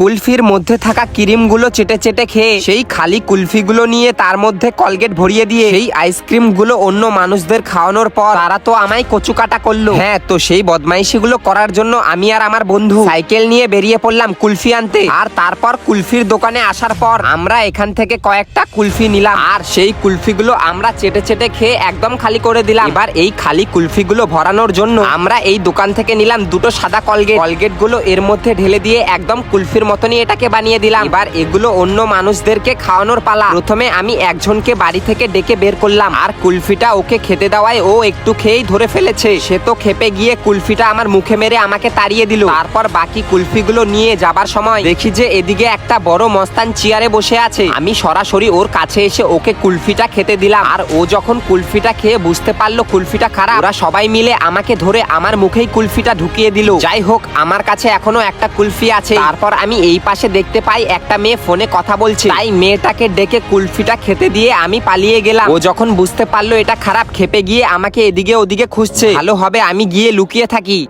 কুলফির মধ্যে থাকা ক্রিমগুলো চেটে চেটে খেয়ে, সেই খালি কুলফিগুলো নিয়ে তার মধ্যে কলগেট ভরিয়ে দিয়ে, সেই আইসক্রিমগুলো অন্য মানুষদের খাওয়ানোর পর তারা তো আমায় কচুকাটা করল। হ্যাঁ তো সেই বদমাইশিগুলো করার জন্য আমি আর আমার বন্ধু সাইকেল নিয়ে বেরিয়ে পড়লাম কুলফি আনতে। আর তারপর কুলফির দোকানে আসার পর আমরা এখান থেকে কয়েকটা কুলফি নিলাম। আর সেই কুলফিগুলো আমরা চেটে চেটে খেয়ে একদম খালি করে দিলাম। এবার এই খালি কুলফিগুলো ভরানোর জন্য আমরা এই দোকান থেকে নিলাম দুটো সাদা কলগেট। কলগেটগুলো এর মধ্যে ঢেলে দিয়ে একদম কুলফির মতনই এটাকে বানিয়ে দিলাম। এবার এগুলো অন্য মানুষদেরকে খাওয়ানোর পালা। প্রথমে আমি একজনকে বাড়ি থেকে ডেকে বের করলাম। আর কুলফিটা ওকে খেতে দেওয়ায় ও একটু খেয়েই ধরে ফেলেছে। সে তো খেপে গিয়ে কুলফিটা আমার মুখে মেরে আমাকে তাড়িয়ে দিল। তারপর বাকি কুলফিগুলো নিয়ে যাবার সময় দেখি যে এদিকে একটা বড় মস্তান চেয়ারে বসে আছে। আমি সরাসরি ওর কাছে এসে ওকে কুলফিটা খেতে দিলাম। আর ও যখন কুলফিটা খেয়ে বুঝতে পারল কুলফিটা খারাপ, ওরা সবাই মিলে আমাকে ধরে আমার মুখেই কুলফিটা ঢুকিয়ে দিল। যাই হোক, আমার কাছে এখনও একটা কুলফি আছে। তারপর আমি এই পাশে দেখতে পাই একটা মেয়ে ফোনে কথা বলছে। তাই মেয়েটাকে ডেকে কুলফিটা খেতে দিয়ে আমি পালিয়ে গেলাম। ও যখন বুঝতে পারল এটা খারাপ, খেপে গিয়ে আমাকে এদিকে ওদিকে খুঁজছে। ভালো হবে আমি গিয়ে লুকিয়ে থাকি।